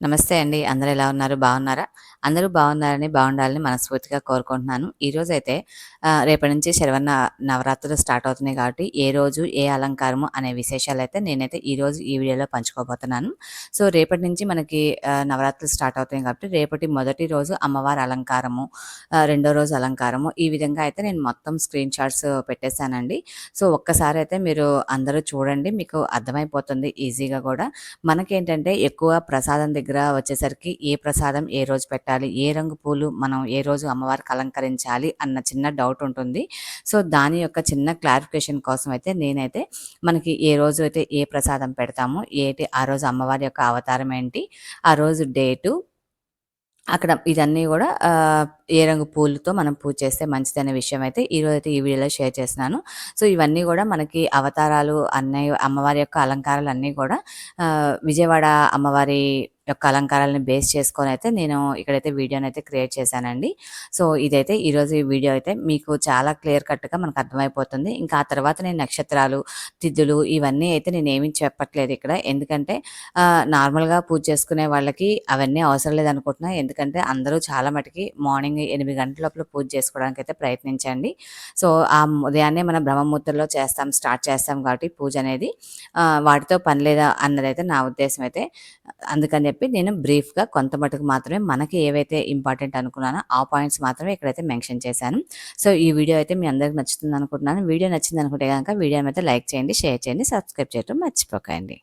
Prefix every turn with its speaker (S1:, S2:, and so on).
S1: నమస్తే అండి. అందరూ ఎలా ఉన్నారు? బాగున్నారా? అందరూ బాగున్నారని, బాగుండాలని మనస్ఫూర్తిగా కోరుకుంటున్నాను. ఈరోజు అయితే రేపటి నుంచి శరవణ నవరాత్రులు స్టార్ట్ అవుతున్నాయి కాబట్టి, ఏ రోజు ఏ అలంకారము అనే విశేషాలు అయితే నేనైతే ఈరోజు ఈ వీడియోలో పంచుకోబోతున్నాను. సో, రేపటి నుంచి మనకి నవరాత్రులు స్టార్ట్ అవుతాయి కాబట్టి, రేపటి మొదటి రోజు అమ్మవారి అలంకారము, రెండో రోజు అలంకారము ఈ విధంగా అయితే నేను మొత్తం స్క్రీన్ షాట్స్ పెట్టేశానండి. సో, ఒక్కసారి అయితే మీరు అందరూ చూడండి. మీకు అర్థమైపోతుంది ఈజీగా కూడా మనకేంటంటే ఎక్కువ ప్రసాదం దగ్గర దగ్గర వచ్చేసరికి ఏ ప్రసాదం ఏ రోజు పెట్టాలి? ఏ రంగు పూలు మనం ఏ రోజు అమ్మవారికి అలంకరించాలి? అన్న చిన్న డౌట్ ఉంటుంది. సో, దాని యొక్క చిన్న క్లారిఫికేషన్ కోసం అయితే నేనైతే మనకి ఏ రోజు అయితే ఏ ప్రసాదం పెడతామో, ఏటి ఆ రోజు అమ్మవారి యొక్క అవతారం ఏంటి? ఆ రోజు డేటు అక్కడ ఇదన్నీ కూడా ఏ రంగు పూలతో మనం పూజ చేస్తే మంచిదనే విషయం అయితే ఈరోజు అయితే ఈ వీడియోలో షేర్ చేస్తున్నాను. సో, ఇవన్నీ కూడా మనకి అవతారాలు అన్నయ్య అమ్మవారి యొక్క అలంకారాలు అన్నీ కూడా విజయవాడ అమ్మవారి యొక్క అలంకారాలను బేస్ చేసుకొని అయితే నేను ఇక్కడైతే వీడియోనైతే క్రియేట్ చేశానండి. సో, ఇదైతే ఈరోజు ఈ వీడియో అయితే మీకు చాలా క్లియర్ కట్‌గా మనకు అర్థమైపోతుంది. ఇంకా ఆ తర్వాత నేను నక్షత్రాలు, తిథులు ఇవన్నీ అయితే నేను ఏమి చెప్పట్లేదు ఇక్కడ. ఎందుకంటే నార్మల్‌గా పూజ చేసుకునే వాళ్ళకి అవన్నీ అవసరం లేదనుకుంటున్నా. ఎందుకంటే అందరూ చాలా మటుకి మార్నింగ్ ఎనిమిది గంటల లోపల పూజ చేసుకోవడానికి అయితే ప్రయత్నించండి. సో, ఆ ఉదయాన్నే మనం బ్రహ్మముహూర్తంలో చేస్తాం, స్టార్ట్ చేస్తాం కాబట్టి పూజ అనేది వాటితో పని లేదా అన్నదైతే నా ఉద్దేశం అయితే. అందుకని చెప్పి నేను బ్రీఫ్‌గా కొంత మటుకు మాత్రమే మనకి ఏవైతే ఇంపార్టెంట్ అనుకున్నానో ఆ పాయింట్స్ మాత్రమే ఇక్కడైతే మెన్షన్ చేశాను. సో, ఈ వీడియో అయితే మీ అందరికి నచ్చుతుంది అనుకుంటున్నాను. వీడియో నచ్చింది అనుకుంటే గనక అయితే లైక్ చేయండి, షేర్ చేయండి, సబ్స్క్రైబ్ చేయడం మర్చిపోకండి.